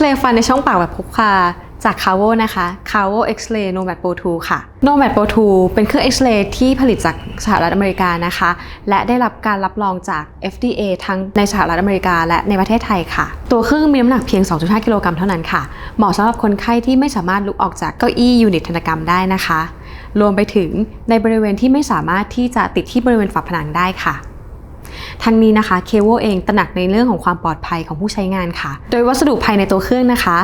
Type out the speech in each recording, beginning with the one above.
X-ray ฟันในช่องปากแบบพกพาจาก c a v o นะคะ c a v o X-ray Nomad Pro 2ค่ะ Nomad Pro 2เป็นเครื่อง X-ray ที่ผลิตจากสหรัฐอเมริกานะคะ และได้รับการรับรองจาก FDA ทั้งในสหรัฐอเมริกาและในประเทศไทยค่ะ ตัวเครื่องมีน้ำหนักเพียง 2.5 กิโลกรัมเท่านั้นค่ะ เหมาะสำหรับคนไข้ที่ไม่สามารถลุกออกจากเก้าอี้ยูนิตธนกรรมได้นะคะ รวมไปถึงในบริเวณที่ไม่สามารถที่จะติดที่บริเวณฝาผนังได้ค่ะ ทั้งนี้นะคะเคโวเองตระหนักในเรื่องของความปลอดภัยของผู้ใช้งานค่ะ โดยวัสดุภายในตัวเครื่องนะคะ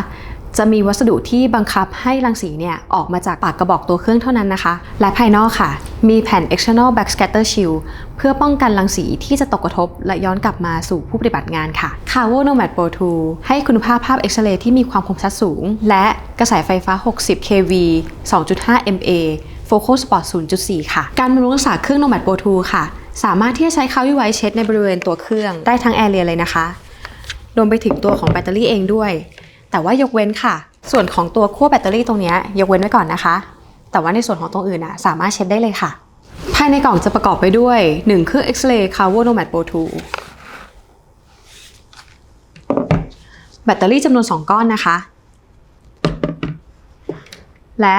จะมีวัสดุที่บังคับให้รังสีเนี่ยออกมาจากปากกระบอกตัวเครื่องเท่านั้นนะคะ และภายนอกค่ะ มีแผ่น external backscatter shield เพื่อป้องกันรังสีที่จะตกกระทบ และย้อนกลับมาสู่ผู้ปฏิบัติงานค่ะ c a v o Nomad Pro 2 ให้คุณภาพภาพเอ็กซเรย์ที่มีความคมชัดสูง และกระแสไฟฟ้า 60 kV 2.5 mA Focal Spot 0.4 ค่ะ การบำรุงรักษาเครื่อง Nomad Pro 2 ค่ะ สามารถที่จะใช้คาวิไวเช็ดในบริเวณตัวเครื่องได้ทั้งแอเรียเลยนะคะ รวมไปถึงตัวของแบตเตอรี่เองด้วย แต่ว่ายกเว้นค่ะ ส่วนของตัวขั้วแบตเตอรี่ตรงนี้ยกเว้นไว้ก่อนนะคะ แต่ว่าในส่วนของตรงอื่นนะสามารถเช็ดได้เลยค่ะ ภายในกล่องจะประกอบไปด้วย 1 เครื่อง X-ray c a v o Nomad Pro 2แบตเตอรี่จำนวน 2 ก้อนนะคะ และ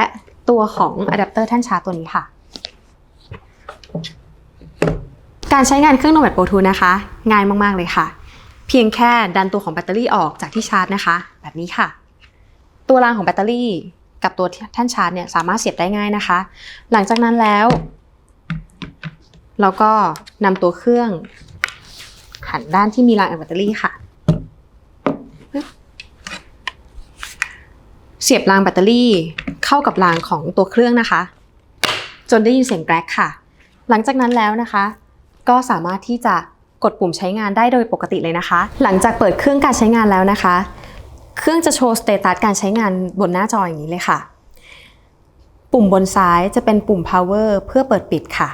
ตัวของอะแดปเตอร์แท่นชาร์จตัวนี้ค่ะ การใช้งานเครื่อง Nomad Pro 2นะคะ ง่ายมาก ๆ เลยค่ะ เพียงแค่ดันตัวของแบตเตอรี่ออกจากที่ชาร์จนะคะ แบบนี้ค่ะ ตัวรางของแบตเตอรี่กับตัวแท่นชาร์จเนี่ยสามารถเสียบได้ง่ายนะคะ หลังจากนั้นแล้ว เราก็นำตัวเครื่อง หันด้านที่มีรางแบตเตอรี่ค่ะ เสียบรางแบตเตอรี่เข้ากับรางของตัวเครื่องนะคะ จนได้ยินเสียงแกรกค่ะ หลังจากนั้นแล้วนะคะ ก็สามารถที่จะกดปุ่มใช้งานได้โดยปกติเลยนะคะ หลังจากเปิดเครื่องการใช้งานแล้วนะคะ เครื่องจะโชว์สเตตัสการใช้งานบนหน้าจออย่างนี้เลยค่ะ ปุ่มบนซ้ายจะเป็นปุ่ม power เพื่อเปิดปิดค่ะ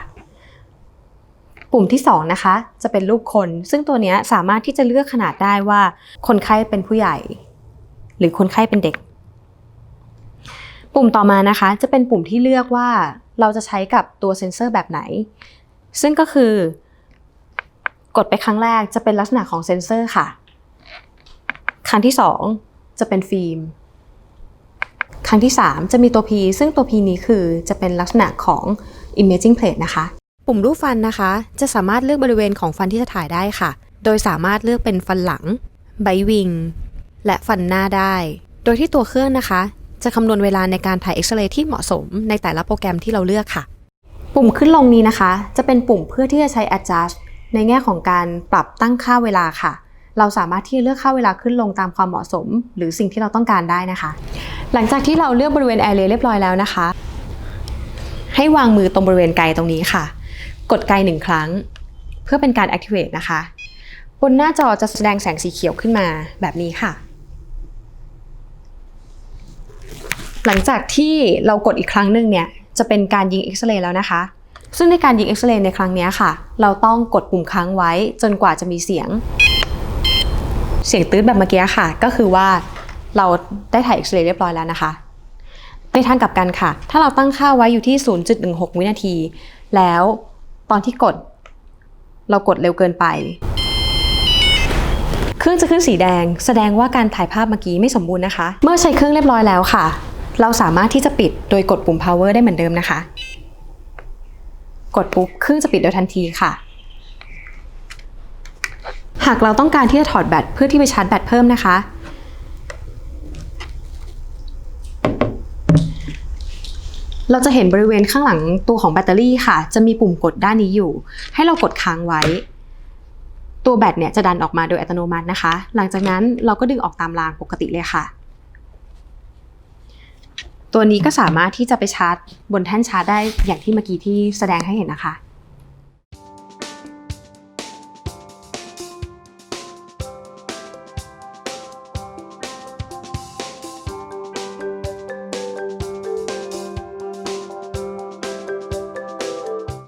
ปุ่มที่ 2 นะคะ จะเป็นรูปคน ซึ่งตัวนี้สามารถที่จะเลือกขนาดได้ว่า คนไข้เป็นผู้ใหญ่ หรือคนไข้เป็นเด็ก ปุ่มต่อมานะคะ จะเป็นปุ่มที่เลือกว่าเราจะใช้กับตัวเซ็นเซอร์แบบไหน ซึ่งก็คือ กดไปครั้งแรกจะเป็นลักษณะของเซ็นเซอร์ค่ะ ครั้งที่2จะเป็นฟิล์ม ครั้งที่ 3 จะมีตัว P ซึ่งตัว P นี้คือจะเป็นลักษณะของ imaging plate นะคะ ปุ่มรูปฟันนะคะ จะสามารถเลือกบริเวณของฟันที่จะถ่ายได้ค่ะ โดยสามารถเลือกเป็นฟันหลังไบวิง และฟันหน้าได้ โดยที่ตัวเครื่องนะคะ จะคำนวณเวลาในการถ่ายเอ็กซเรย์ที่เหมาะสมในแต่ละโปรแกรมที่เราเลือกค่ะ ปุ่มขึ้นลงนี้นะคะ จะเป็นปุ่มเพื่อที่จะใช้ adjust ในแง่ของการปรับตั้งค่าเวลาค่ะ เราสามารถที่จะเลือกค่าเวลาขึ้นลงตามความเหมาะสม หรือสิ่งที่เราต้องการได้นะคะ หลังจากที่เราเลือกบริเวณแอเรียเรียบร้อยแล้วนะคะ ให้วางมือตรงบริเวณไกลตรงนี้ค่ะ กดไกลหนึ่งครั้ง เพื่อเป็นการ activate นะคะ บนหน้าจอจะแสดงแสงสีเขียวขึ้นมาแบบนี้ค่ะหลังจากที่เรากดอีกครั้งหนึ่งเนี่ย จะเป็นการยิงเอ็กซเรย์แล้วนะคะ ซึ่งในการยิงเอ็กซเรย์ในครั้งนี้ค่ะ เราต้องกดปุ่มค้างไว้จนกว่าจะมีเสียง เสียงตื้ดแบบเมื่อกี้ค่ะ ก็คือว่าเราได้ถ่ายเอ็กซเรย์เรียบร้อยแล้วนะคะ ในทางกลับกันค่ะ ถ้าเราตั้งค่าไว้อยู่ที่ 0.16 วินาที แล้วตอนที่กด เรากดเร็วเกินไป เครื่องจะขึ้นสีแดง แสดงว่าการถ่ายภาพเมื่อกี้ไม่สมบูรณ์นะคะ เมื่อใช้เครื่องเรียบร้อยแล้วค่ะ เราสามารถที่จะปิดโดยกดปุ่ม power ได้เหมือนเดิมนะคะ กดปุ๊บเครื่องจะปิดโดยทันทีค่ะ หากเราต้องการที่จะถอดแบตเพื่อที่ไปชาร์จแบตเพิ่มนะคะ เราจะเห็นบริเวณข้างหลังตัวของแบตเตอรี่ค่ะ จะมีปุ่มกดด้านนี้อยู่ ให้เรากดค้างไว้ ตัวแบตเนี่ยจะดันออกมาโดยอัตโนมัตินะคะ หลังจากนั้นเราก็ดึงออกตามรางปกติเลยค่ะ ตัวนี้ก็สามารถที่จะไปชาร์จบนแท่นชาร์จได้อย่างที่เมื่อกี้ที่แสดงให้เห็นนะคะ